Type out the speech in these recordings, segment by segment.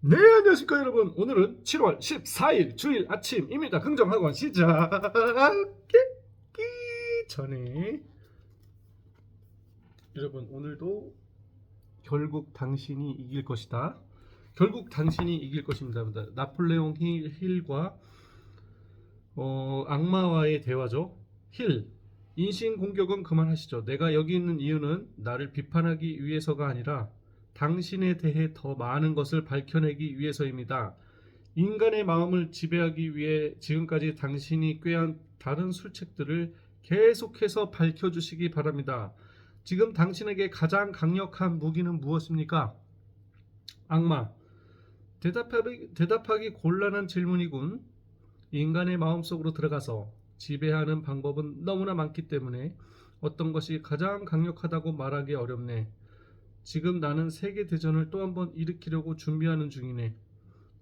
네 안녕하십니까 여러분. 오늘은 7월 14일 주일 아침입니다. 긍정학원 시작하기 전에. 여러분 오늘도 결국 당신이 이길 것이다. 결국 당신이 이길 것입니다. 나폴레옹 힐, 힐과 어, 악마와의 대화죠. 힐 인신 공격은 그만하시죠. 내가 여기 있는 이유는 나를 비판하기 위해서가 아니라 당신에 대해 더 많은 것을 밝혀내기 위해서입니다. 인간의 마음을 지배하기 위해 지금까지 당신이 꾀한 다른 술책들을 계속해서 밝혀주시기 바랍니다. 지금 당신에게 가장 강력한 무기는 무엇입니까? 악마. 대답하기, 대답하기 곤란한 질문이군. 인간의 마음속으로 들어가서 지배하는 방법은 너무나 많기 때문에 어떤 것이 가장 강력하다고 말하기 어렵네. 지금 나는 세계 대전을 또 한 번 일으키려고 준비하는 중이네.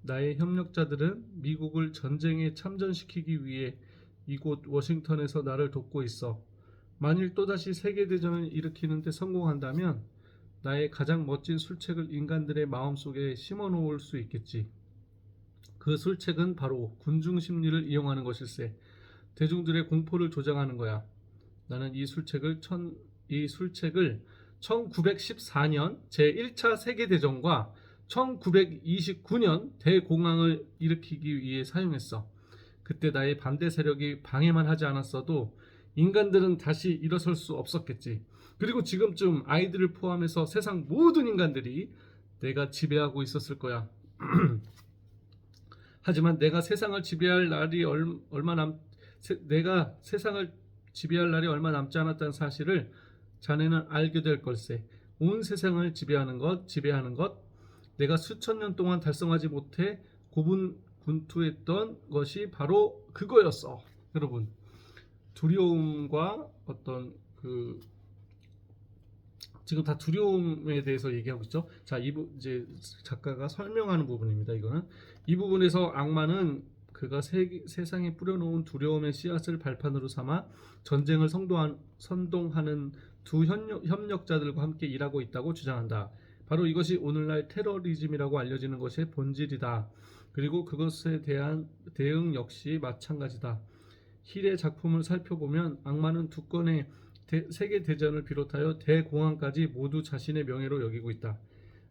나의 협력자들은 미국을 전쟁에 참전시키기 위해 이곳 워싱턴에서 나를 돕고 있어. 만일 또다시 세계 대전을 일으키는데 성공한다면 나의 가장 멋진 술책을 인간들의 마음속에 심어 놓을 수 있겠지. 그 술책은 바로 군중 심리를 이용하는 것일세. 대중들의 공포를 조장하는 거야. 나는 이 술책을 천, 이 술책을 1914년 제1차 세계대전과 1929년 대공황을 일으키기 위해 사용했어. 그때 나의 반대 세력이 방해만 하지 않았어도 인간들은 다시 일어설 수 없었겠지. 그리고 지금쯤 아이들을 포함해서 세상 모든 인간들이 내가 지배하고 있었을 거야. 하지만 내가 세상을 지배할 날이 얼, 얼마 남 세, 내가 세상을 지배할 날이 얼마 남지 않았다는 사실을 자네는 알게 될 걸세. 온 세상을 지배하는 것, 지배하는 것, 내가 수천 년 동안 달성하지 못해 고분군투했던 것이 바로 그거였어. 여러분, 두려움과 어떤 그 지금 다 두려움에 대해서 얘기하고 있죠. 자, 이 부, 이제 작가가 설명하는 부분입니다. 이거는 이 부분에서 악마는 그가 세, 세상에 뿌려놓은 두려움의 씨앗을 발판으로 삼아 전쟁을 성도한, 선동하는 두 협력, 협력자들과 함께 일하고 있다고 주장한다. 바로 이것이 오늘날 테러리즘이라고 알려지는 것의 본질이다. 그리고 그것에 대한 대응 역시 마찬가지다. 힐의 작품을 살펴보면 악마는 두 건의 대- 세계 대전을 비롯하여 대공황까지 모두 자신의 명예로 여기고 있다.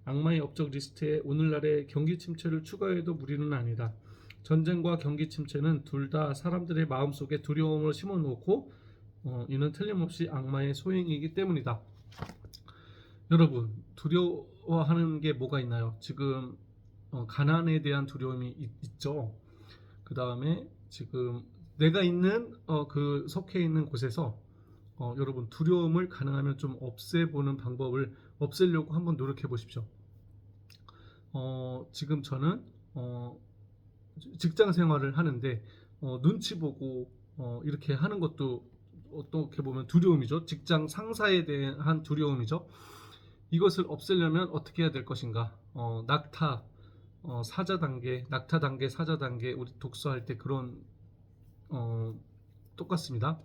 악마의 업적 리스트에 오늘날의 경기 침체를 추가해도 무리는 아니다. 전쟁과 경기 침체는 둘 다 사람들의 마음속에 두려움을 심어놓고 어, 이는 틀림없이 악마의 소행이기 때문이다. 여러분 두려워하는 게 뭐가 있나요? 지금 어, 가난에 대한 두려움이 있, 죠그 다음에 지금 내가 있는 어, 그 속해 있는 곳에서 어, 여러분 두려움을 가능하면 좀 없애보는 방법을 없애려고 한번 노력해 보십시오. 어, 지금 저는 어, 직장 생활을 하는데 어, 눈치 보고 어, 이렇게 하는 것도 어떻게 보면 두려움이죠. 직장 상사에 대한 두려움이죠. 이것을 없애려면 어떻게 해야 될 것인가? 어, 낙타, 어, 사자 단계, 낙타 단계, 사자 단계 우리 독서할 때 그런 어, 똑같습니다.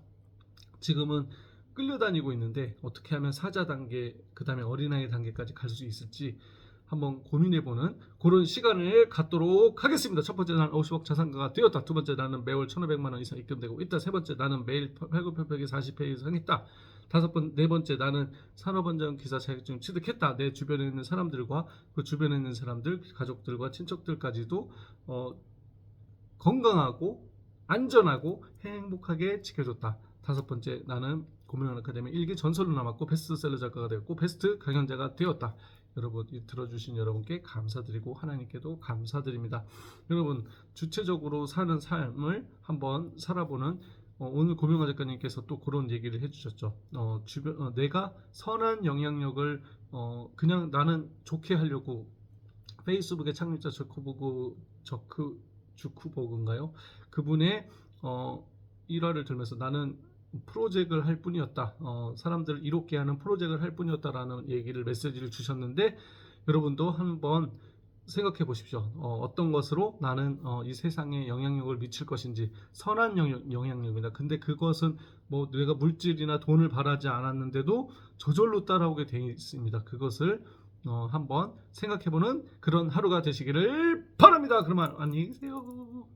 지금은 끌려다니고 있는데 어떻게 하면 사자 단계, 그 다음에 어린아이 단계까지 갈 수 있을지 한번 고민해보는 그런 시간을 갖도록 하겠습니다. 첫 번째 나는 50억 자산가가 되었다. 두 번째 나는 매월 1,500만 원 이상 입금되고 있다. 세 번째 나는 매일 팔굽혀펴기 40회 이상 했다. 다섯 번, 네 번째 나는 산업안전 기사 자격증 취득했다. 내 주변에 있는 사람들과 그 주변에 있는 사람들, 가족들과 친척들까지도 어, 건강하고 안전하고 행복하게 지켜줬다. 다섯 번째 나는 고민하는 아카데미 일기 전설로 남았고 베스트셀러 작가가 되었고 베스트 강연자가 되었다. 여러분 이 들어주신 여러분께 감사드리고 하나님께도 감사드립니다. 여러분 주체적으로 사는 삶을 한번 살아보는 어, 오늘 고명화 작가님께서 또 그런 얘기를 해주셨죠. 어, 주변 어, 내가 선한 영향력을 어, 그냥 나는 좋게 하려고 페이스북의 창립자 저크버그 저크 주크버그인가요? 그분의 어, 일화를 들면서 나는 프로젝트를 할 뿐이었다. 어, 사람들을 이롭게 하는 프로젝트를 할 뿐이었다라는 얘기를 메시지를 주셨는데 여러분도 한번 생각해 보십시오. 어, 떤 것으로 나는 어, 이 세상에 영향력을 미칠 것인지 선한 영향, 영향력입니다. 근데 그것은 뭐 내가 물질이나 돈을 바라지 않았는데도 저절로 따라오게 되어 있습니다. 그것을 어, 한번 생각해보는 그런 하루가 되시기를 바랍니다. 그러면 안녕히 계세요.